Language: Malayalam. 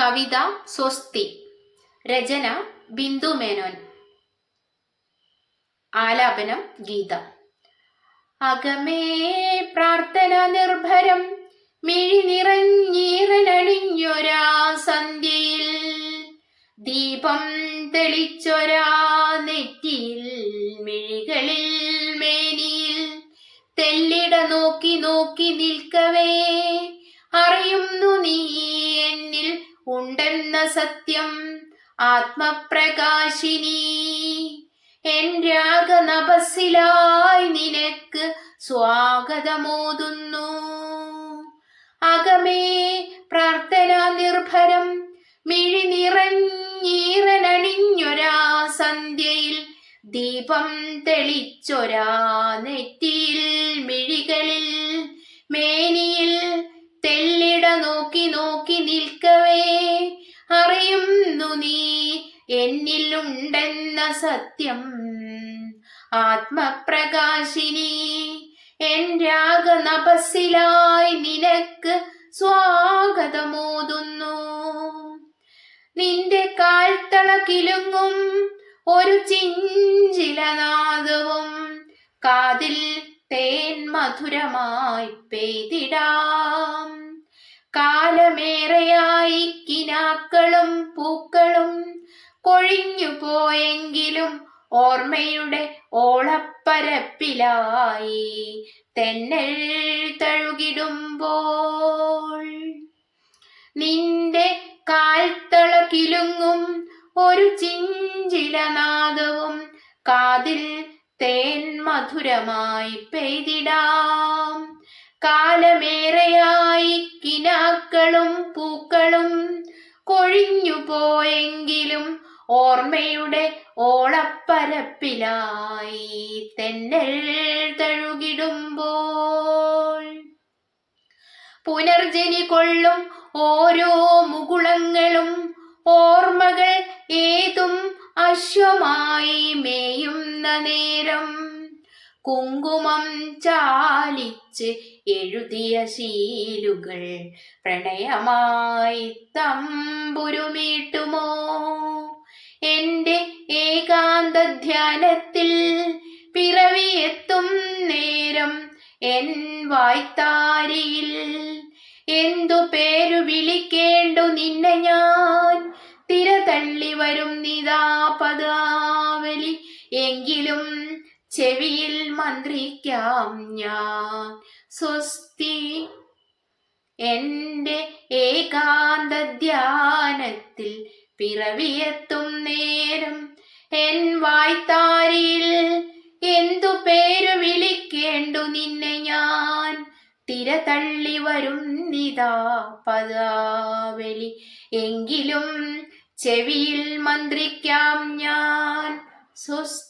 കവിത സ്വസ്തി. രചന ബിന്ദു മേനോൻ. ആലാപനം ഗീത. അകമേ പ്രാർത്ഥന നിർഭരം മിഴി നിറഞ്ഞീറനണിഞ്ഞൊരാ സന്ധ്യയിൽ. ദീപം തെളിച്ചൊരാ നെറ്റിയിൽ മിഴികളിൽ മേനിയിൽ. തെല്ലിട നോക്കി നോക്കി നിൽക്കവേ അറിയുന്നു നീ എന്നിൽ ഉണ്ടെന്ന സത്യം ആത്മപ്രകാശിനി. എൻ രാഗനഭസിലായി നിനക്ക് സ്വാഗതമോതുന്നു. അകമേ പ്രാർത്ഥന നിർഭരം മിഴി നിറഞ്ഞീറനണിഞ്ഞൊരാ സന്ധ്യയിൽ ദീപം തെളിച്ചൊരാ നെറ്റിയിൽ മിഴികളിൽ മേനിയിൽ എന്നിലുണ്ടെന്ന സത്യം. ആത്മപ്രകാശിനി എൻ രാഗനപസിലായി നിനക്ക് സ്വാഗതമോതുന്നു. നിന്റെ കാൽത്തള കിലുങ്ങും ഒരു ചിഞ്ചിലനാദവും കാതിൽ തേൻ മധുരമായി പെയ്തിടാം. കാലമേറെയായി കിനാക്കളും പൂക്കളും കൊഴിഞ്ഞു പോയെങ്കിലും ഓർമ്മയുടെ ഓളപ്പരപ്പിലായി. തെന്നൽ തഴുകിടുമ്പോൾ നിന്റെ കാൽത്തള കിലുങ്ങും ഒരു ചിഞ്ചിലനാദവും കാതിൽ തേൻ മധുരമായി പെയ്തിടാം. കാലമേറെയായി കിനാക്കളും പൂക്കളും കൊഴിഞ്ഞു പോയെങ്കിലും ഓർമ്മയുടെ ഓളപ്പരപ്പിലായി തെന്നൽ തഴുകിടുമ്പോൾ. പുനർജനി കൊള്ളും ഓരോ മുകുളങ്ങളും ഓർമ്മകൾ ഏതും അശ്വമായി മേയുന്ന നേരം. കുങ്കുമം ചാലിച്ച് എഴുതിയ ശീലുകൾ പ്രണയമായി തമ്പുരുമീട്ടുമോ? എന്റെ ഏകാന്ത ധ്യാനത്തിൽ പിറവിയെത്തും നേരം എൻ വായ്ത്താരിയിൽ. എന്തു പേരു വിളിക്കേണ്ടു നിന്നെ ഞാൻ? തിരതള്ളി വരും നിതാ പദാവലി. എങ്കിലും ചെവിയിൽ മന്ത്രിക്കാം ഞാൻ. സ്വസ്തി എന്റെ ഏകാന്ത ധ്യാനത്തിൽ പിറവിയെത്തും നേരം എൻ വായ്ത്താരിൽ എന്തു പേരു വിളിക്കേണ്ടു നിന്നെ ഞാൻ? തിര തള്ളി വരും നിതാ പദാവലി. എങ്കിലും ചെവിയിൽ മന്ത്രിക്കാം ഞാൻ. സ്വസ്തി